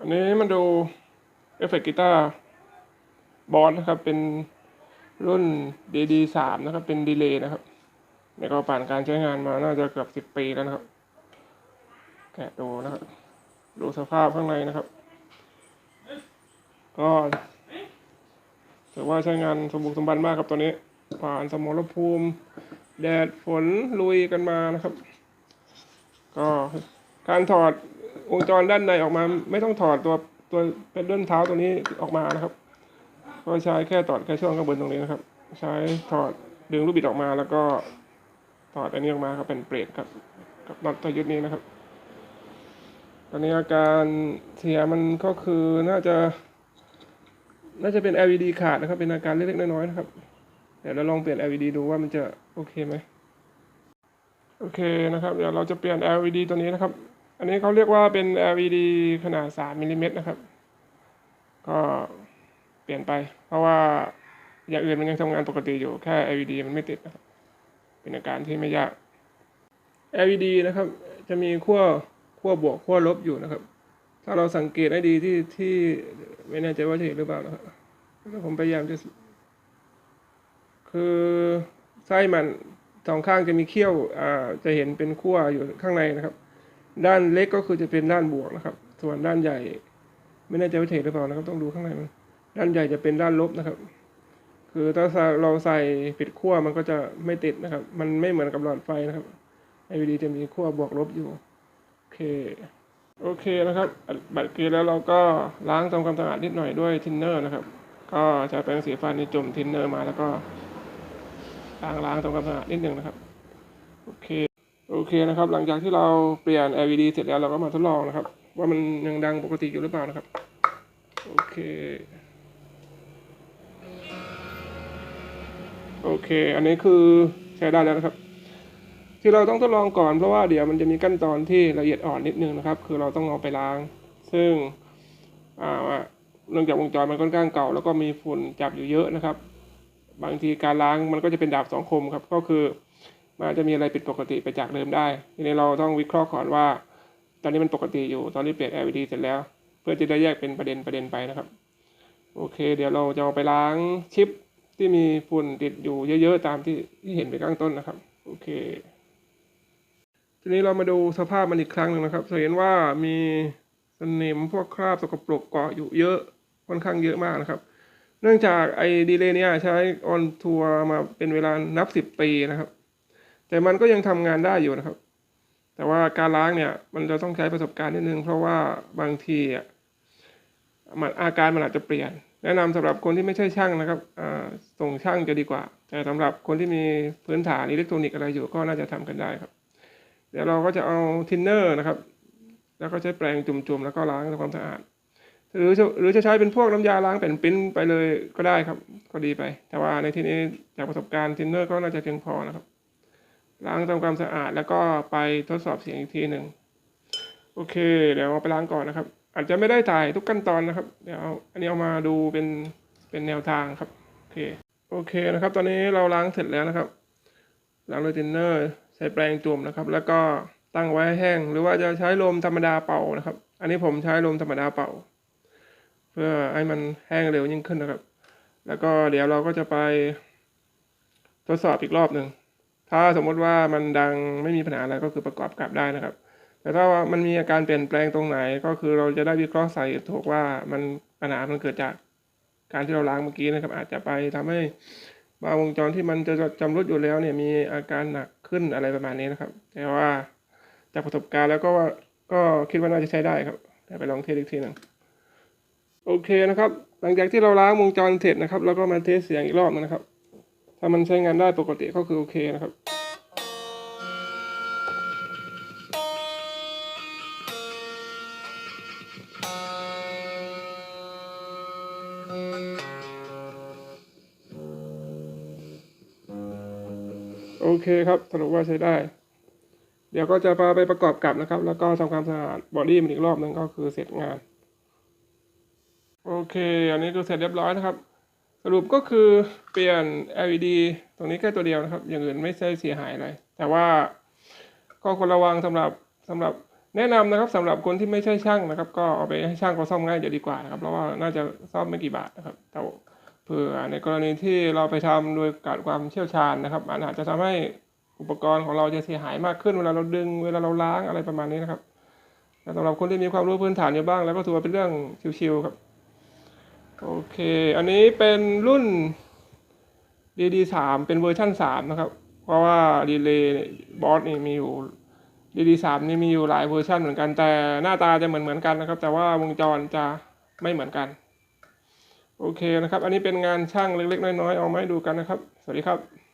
อันนี้มาดูเอฟเฟกต์กีตาร์บอสนะครับ เป็นรุ่น DD สามนะครับ เป็นดีเลย์นะครับเนี่ยก็ผ่านการใช้งานมาน่าจะเกือบสิบปีแล้วนะครับ แกะดูนะครับ ดูสภาพข้างในนะครับ ก็ถือว่าใช้งานสมบูรณ์สมบันมากครับตัวนี้ ผ่านสมรภูมิ แดดฝนลุยกันมานะครับ ก็การถอด วงจรด้านในออกมา ไม่ต้องถอดตัวตัวเป็นด้นเท้าตัวนี้ออกมานะครับก็ใช้แค่ถอดแค่ช่วงข้างบนตรงนี้นะครับ ใช้ถอดดึงลูกบิดออกมาแล้วก็ถอดอันนี้ออกมาครับเป็นเปรตครับกับน็อตตัวยึดนี้นะครับ ตอนนี้อาการเสียมันก็คือน่าจะ น่าจะเป็น LED ขาดนะครับ เป็นอาการเล็กๆน้อยๆนะครับ เดี๋ยวเราลองเปลี่ยน LED ดูว่ามันจะโอเคไหมโอเคนะครับ เดี๋ยวเราจะเปลี่ยน LED ตัวนี้นะครับ อันนี้เขาเรียกว่าเป็น LED ขนาด 3มิลลิเมตรนะครับ ก็เปลี่ยนไป เพราะว่าอย่างอื่นมันยังทำงานปกติอยู่ แค่ LED มันไม่ติดนะครับ เป็นอาการที่ไม่ยาก LED นะครับ จะมีขั้วขั้วบวกขั้วลบอยู่นะครับ ถ้าเราสังเกตให้ดีที่ที่ไม่แน่ใจว่าเห็นหรือเปล่านะครับผมพยายามจะ คือไส้มันสองข้างจะมีเขี้ยว อ่า จะเห็นเป็นขั้วอยู่ข้างในนะครับ ด้านเล็กก็คือจะเป็นด้านบวกนะครับ ส่วนด้านใหญ่ ไม่แน่ใจว่าเห็นหรือเปล่านะครับ ต้องดูข้างในมันด้านใหญ่จะเป็นด้านลบนะครับ คือถ้าเราใส่ผิดขั้วมันก็จะไม่ติดนะครับ มันไม่เหมือนกับหลอดไฟนะครับ LED จะมีขั้วบวกลบอยู่ โอเค โอเคนะครับอัดบัตรเกลีแล้วเราก็ล้างทำความสะอาดนิดหน่อยด้วยทินเนอร์นะครับ ก็ใช้แปรงสีฟันนี่จุ่มทินเนอร์มาแล้วก็ล้างล้างทำความสะอาดนิดหนึ่งนะครับ เคนะครับ หลังจากที่เราเปลี่ยน LED เสร็จแล้วเราก็มาทดลองนะครับ ว่ามันยังดังปกติอยู่หรือเปล่านะครับ โอเค โอเค อันนี้คือใช้ได้แล้วนะครับ ที่เราต้องทดลองก่อนเพราะว่าเดี๋ยวมันจะมีขั้นตอนที่ละเอียดอ่อนนิดนึงนะครับ คือเราต้องเอาไปล้าง ซึ่งอ่าเนื่องจากวงจรมันค่อนข้างเก่า แล้วก็มีฝุ่นจับอยู่เยอะนะครับ บางทีการล้างมันก็จะเป็นดาบสองคมครับ ก็คือ มันอาจจะมีอะไรผิดปกติไปจากเดิมได้ทีนี้เราต้องวิเคราะห์ก่อนว่า ตอนนี้มันปกติอยู่ตอนนี้เปลี่ยน LED เสร็จแล้ว เพื่อจะได้แยกเป็นประเด็นประเด็นไปนะครับโอเค เดี๋ยวเราจะเอาไปล้างชิปที่มีฝุ่นติดอยู่เยอะๆตามที่ที่เห็นไปข้างต้นนะครับโอเค ทีนี้เรามาดูสภาพมันอีกครั้งหนึ่งนะครับจะเห็นว่ามีสนิมพวกคราบสกปรกเกาะอยู่เยอะค่อนข้างเยอะมากนะครับ เนื่องจากไอ้ดีเลย์เนี่ยใช้ออนทัวร์มาเป็นเวลานับสิบปีนะครับ แต่มันก็ยังทำงานได้อยู่นะครับ แต่ว่าการล้างเนี่ยมันจะต้องใช้ประสบการณ์นิดนึง เพราะว่าบางทีอะมันอาการมันอาจจะเปลี่ยน แนะนำสำหรับคนที่ไม่ใช่ช่างนะครับส่งช่างจะดีกว่า แต่สำหรับคนที่มีพื้นฐานอิเล็กทรอนิกส์อะไรอยู่ก็น่าจะทำกันได้ครับ เดี๋ยวเราก็จะเอาทินเนอร์นะครับ แล้วก็ใช้แปรงจุ่มๆแล้วก็ล้างทำความสะอาดหรือจะหรือจะใช้เป็นพวกน้ำยาล้างแผ่นปิ้นไปเลยก็ได้ครับ ก็ดีไป แต่ว่าในที่นี้จากประสบการณ์ทินเนอร์ก็น่าจะเพียงพอนะครับ ล้างทำความสะอาดแล้วก็ไปทดสอบเสียงอีกทีหนึ่งโอเค เดี๋ยวเอาไปล้างก่อนนะครับ อาจจะไม่ได้ถ่ายทุกขั้นตอนนะครับ เดี๋ยวอาอันนี้เอามาดูเป็นเป็นแนวทางครับโอเคโอเคนะครับ ตอนนี้เราล้างเสร็จแล้วนะครับล้างด้วยทินเนอร์ใช้แปรงจุ่มนะครับ แล้วก็ตั้งไว้ให้แห้ง หรือว่าจะใช้ลมธรรมดาเป่านะครับ อันนี้ผมใช้ลมธรรมดาเป่า เพื่อให้มันแห้งเร็วยิ่งขึ้นนะครับ แล้วก็เดี๋ยวเราก็จะไปทดสอบอีกรอบหนึ่ง ถ้าสมมติว่ามันดังไม่มีปัญหาอะไรก็คือประกอบกลับได้นะครับ แต่ถ้ามันมีอาการเปลี่ยนแปลงตรงไหน ก็คือเราจะได้วิเคราะห์สาเหตุถูกว่ามันปัญหามันเกิดจากการที่เราล้างเมื่อกี้นะครับ อาจจะไปทำให้บางวงจรที่มันจะจำรุดอยู่แล้วเนี่ยมีอาการหนักขึ้นอะไรประมาณนี้นะครับ แต่ว่าจากประสบการณ์แล้วก็ว่าก็คิดว่าน่าจะใช้ได้ครับเดี๋ยวไปลองเทสอีกทีหนึ่งโอเคนะครับ หลังจากที่เราล้างวงจรเสร็จนะครับเราก็มาเทสเสียงอีกรอบนึงนะครับามันใช้งานได้ปกติก็คือโอเคนะครับโอเคครับสรุปว่าใช้ได้ เดี๋ยวก็จะพาไปประกอบกับนะครับ แล้วก็ทำความสะอาดบอดี้มันอีกรอบหนึงก็คือเสร็จงาน โอเค อันนี้ก็เสร็จเรียบร้อยนะครับ รุปก็คือเปลี่ยน LED ตรงนี้แค่ตัวเดียวนะครับ อย่างอื่นไม่ใช่เสียหายอะไร แต่ว่าก็ควรระวังสำหรับสำหรับแนะนำนะครับสำหรับคนที่ไม่ใช่ช่างนะครับ ก็เอาไปให้ช่างเขาซ่อมง่ายจะดีกว่านะครับเพราะว่าน่าจะซ่อมไม่กี่บาทนะครับแต่เผื่อในกรณีที่เราไปทำโดยการความเชี่ยวชาญนะครับอาจจะทำให้อุปกรณ์ของเราจะเสียหายมากขึ้นเวลาเราดึงเวลาเราล้างอะไรประมาณนี้นะครับแต่สำหรับคนที่มีความรู้พื้นฐานอยู่บ้าง แล้วก็ถือว่าเป็นเรื่องชิวๆครับ โอเค อันนี้เป็นรุ่น DD3 เป็นเวอร์ชั่นสามนะครับ เพราะว่าดีเลย์บอสนี่มีอยู่ DD3 นี่มีอยู่หลายเวอร์ชันเหมือนกันแต่หน้าตาจะเหมือนเหมือนกันนะครับ แต่ว่าวงจรจะไม่เหมือนกัน โอเคนะครับ อันนี้เป็นงานช่างเล็กๆ น้อยๆ เอามาให้ดูกันนะครับ สวัสดีครับ